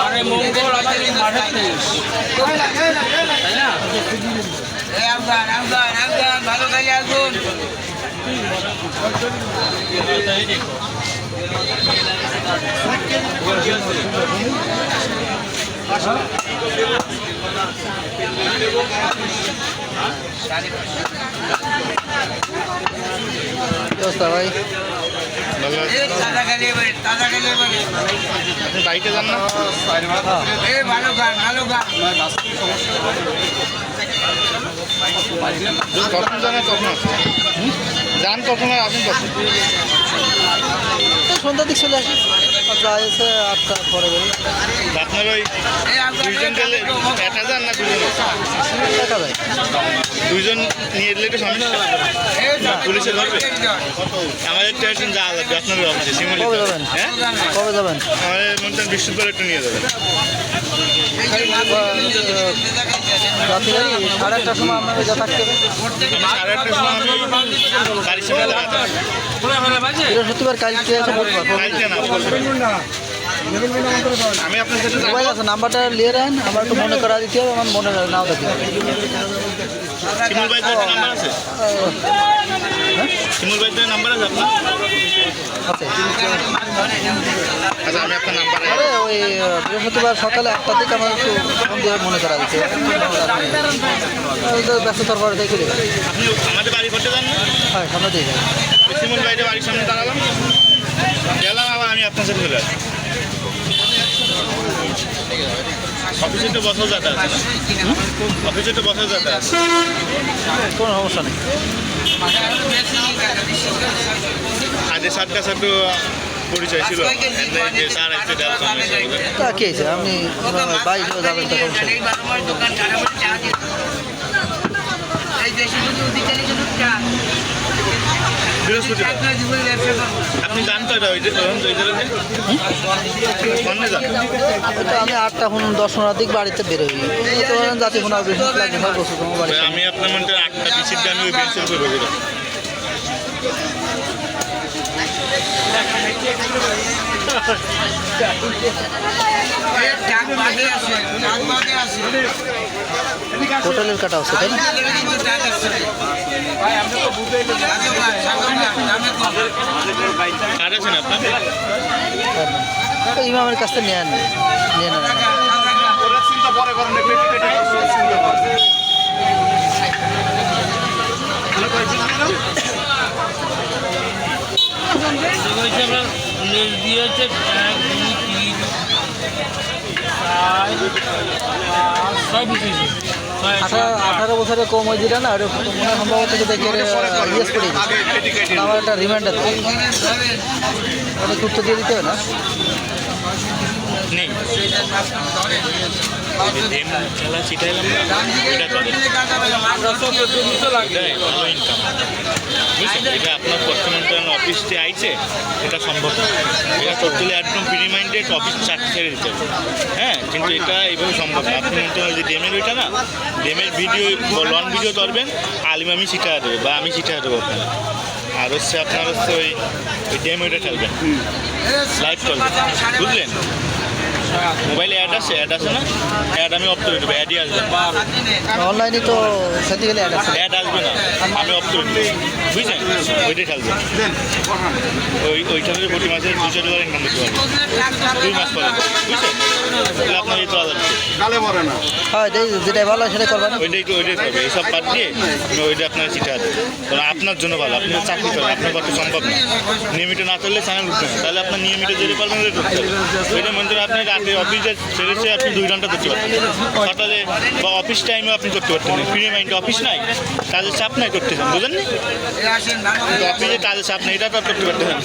আরে মঙ্গল আবার মাঠে তাই না আফগান আফগান আফগান ভালো কাজে আসুন। ভাই। আপনি বাইকে যান না। ভালো গান ভালো গান। কখন জানেন কখন যান কখন আর কখন সন্ধ্যার দিক চলে আসি। আর যা এসে আটটা পরে বেরোই। আপনার ওই দুইজন গেলে একা যান না দুজন দেখা যায় দুইজন নিয়ে এলে একটু সমস্যা? পুলিশে ধরবে? আমাদের একজন যাওয়া লাগবে আপনার অফিসে শিমুলি কবে যাবেন? হ্যাঁ? কবে যাবেন? আমাদের মনে বৃহস্পতিবার একটু নিয়ে যাবেন। রাত্রি গাড়ি সাড়ে আটটার সময় আপনার যা থাকতে হবে সাড়ে আটটার সময় আমি দাঁড়াতে হবে। বৃহস্পতিবার কালকে আছে মোবাইল আছে নাম্বারটা নিয়ে নেন আমার একটু মনে করা দিতে হবে আমার মনে নাও হবে। নাম্বার আছে? আপনার? আচ্ছা আমি আপনার নাম্বার ওই বৃহস্পতিবার সকালে আটটার দিকে আমার একটু ফোন দিয়ে মনে করা ওই ব্যস্ততার পরে দেখে আমাদের বাড়ি করতে যান হ্যাঁ সামনে দিয়ে যাবে শিমুল ভাইটা বাড়ির সামনে দাঁড়ালাম। গেলাম আবার আমি আপনার সাথে চলে অফিসে তো বসাও যাতা আছে। অফিসে তো বসাও যাতা আছে। কোনো সমস্যা নেই। আগে সাত কাছে একটু পরিচয় ছিল। কি আপনি যাবেন আপনি ওই যান এটা আমি আটটা ফোন দশ পনেরো দিক বাড়িতে বেরোই। তো জাতি আমি আপনার মধ্যে আটটা বিশির ওই বেঞ্চের উপর হোটেলের কাটা আছে তাই ইমামের কাছ থেকে নিয়ে আন নিয়ে নেন সাদা গান। হয়েছে আপনার লেজ দিয়ে হচ্ছে এক দুই তিন ছয় আঠারো বছরের কম ওই যেটা না ওটা মনে হয় সম্ভবত ইয়েস করে আমার একটা রিমাইন্ডার ধরেন। দিয়ে দিতে হবে না? নেই। খেলা ছিটাইলাম না এটা এটা আপনার পশ্চিমবঙ্গ অফিস যে আইছে এটা সম্ভব এটা টোটালি একদম ফ্রি মাইন্ডেড অফিস চাকরি ছেড়ে দিতে হবে। হ্যাঁ কিন্তু এটা এইভাবে সম্ভব না। আপনি মনে করেন যে ডেমের ওইটা না ডেমের ভিডিও লং ভিডিও করবেন আলিম আমি শিখা দেবে বা আমি শিখা দেবো আপনাকে। আর হচ্ছে আপনার হচ্ছে ওই ওই ডেম ওইটা খেলবেন লাইভ করবেন বুঝলেন? মোবাইলে অ্যাড আছে অ্যাড আছে না? অ্যাড আমি অফ করে দেবো অ্যাডই আসবে। অনলাইনে তো সেটি গেলে অ্যাড আসবে অ্যাড আসবে না আমি অফ করে দেবো বুঝছেন? ওইটাই খেলবেন ওই ওইখানে প্রতি মাসে দুশো ডলার ইনকাম করতে পারবে। দুই মাস পরে। বুঝছেন? তাহলে আপনার এই চলা যাচ্ছে হয় যেই যেটাই ভালো হয় সেটাই করবেন। ওইটাই ওইটাই করবে। এইসব বাদ দিয়ে আপনি ওইটা আপনার চিঠা কারণ আপনার জন্য ভালো আপনি চাকরি করেন আপনার পক্ষে সম্ভব না। নিয়মিত না চললে চ্যানেল উঠবে না। তাহলে আপনার নিয়মিত যেতে পারবেন ওইটা করতে হবে। ওইটা মনে করেন আপনি রাতে অফিসে ছেড়েছে আপনি দুই ঘণ্টা করতে পারতেন সকালে বা অফিস টাইমেও আপনি করতে পারতেন ফ্রি মাইন্ডে অফিস নাই কাজের চাপ নাই করতেছেন বুঝলেন এই আসেন, অফিসে কাজের চাপ নেই এটা তো করতে পারতেন না।